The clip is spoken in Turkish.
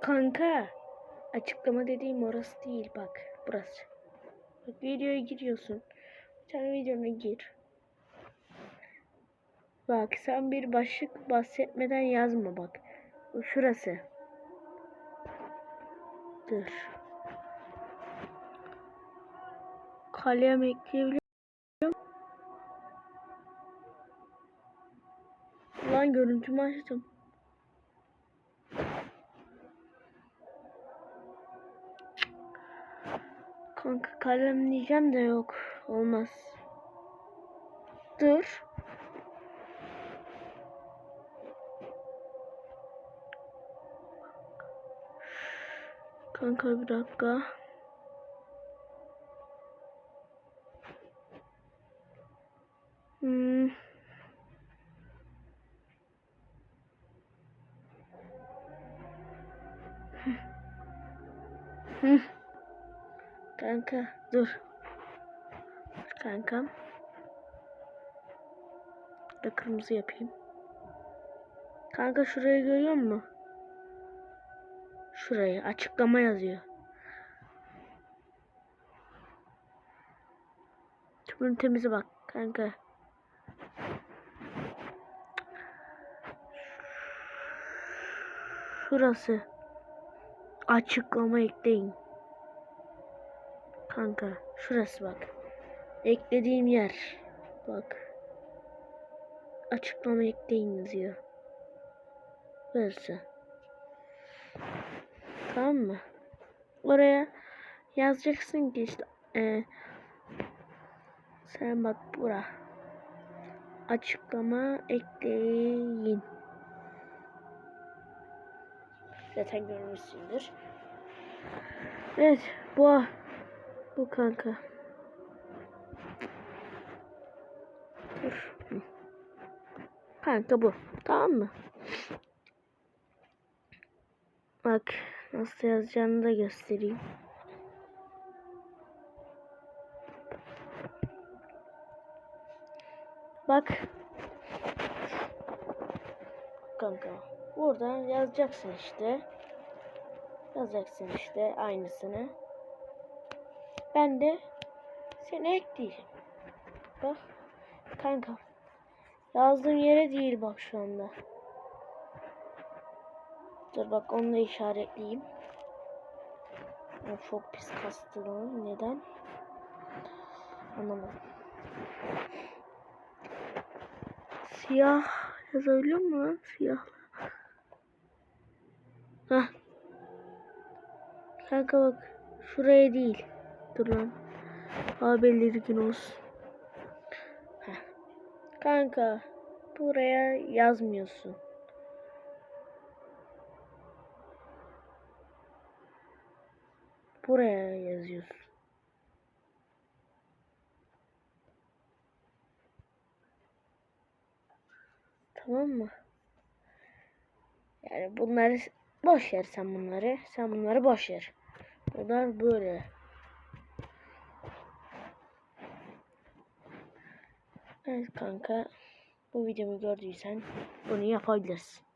Kanka. Açıklama dediğim orası değil bak. Burası. Bak videoya giriyorsun. Sen videona gir. Bak sen bir başlık bahsetmeden yazma bak. Şurası. Dur. Kalem ekleyebiliyor Lan görüntümü açtım. Kanka kalem diyeceğim de yok. Olmaz. Dur. Kanka bir dakika. Hmm. Hı. Kanka dur. Kankam. Da kırmızı yapayım. Kanka şurayı görüyor musun? Şurayı açıklama yazıyor. Tümün temize bak kanka. Şurası. Açıklama ekleyin. Kanka şurası bak. Eklediğim yer. Bak. Açıklama ekleyin yazıyor. Burası. Tamam mı? Oraya yazacaksın ki işte e, sen bak bura. Açıklama ekleyin. Zaten görmüşsündür. Evet bu bu kanka. Dur. Kanka bu. Tamam mı? Bak nasıl yazacağını da göstereyim. Bak. Kanka. Buradan yazacaksın işte. Yazacaksın işte aynısını. Ben de seni ekleyeceğim. Bak. Kanka. Yazdığım yere değil bak şu anda. Dur bak onu da işaretleyeyim. Ya çok pis kastı lan. Neden? Anlamadım. Siyah yazabiliyor mu lan? Siyah. Hah. Kanka bak. Şuraya değil. Dur lan. Haberleri gün olsun. Heh. Kanka. Buraya yazmıyorsun. Buraya yazıyorsun. Tamam mı? Yani bunları boş ver sen bunları. Sen bunları boş ver. Bunlar böyle. Evet kanka. Bu videomu gördüysen bunu yapabilirsin.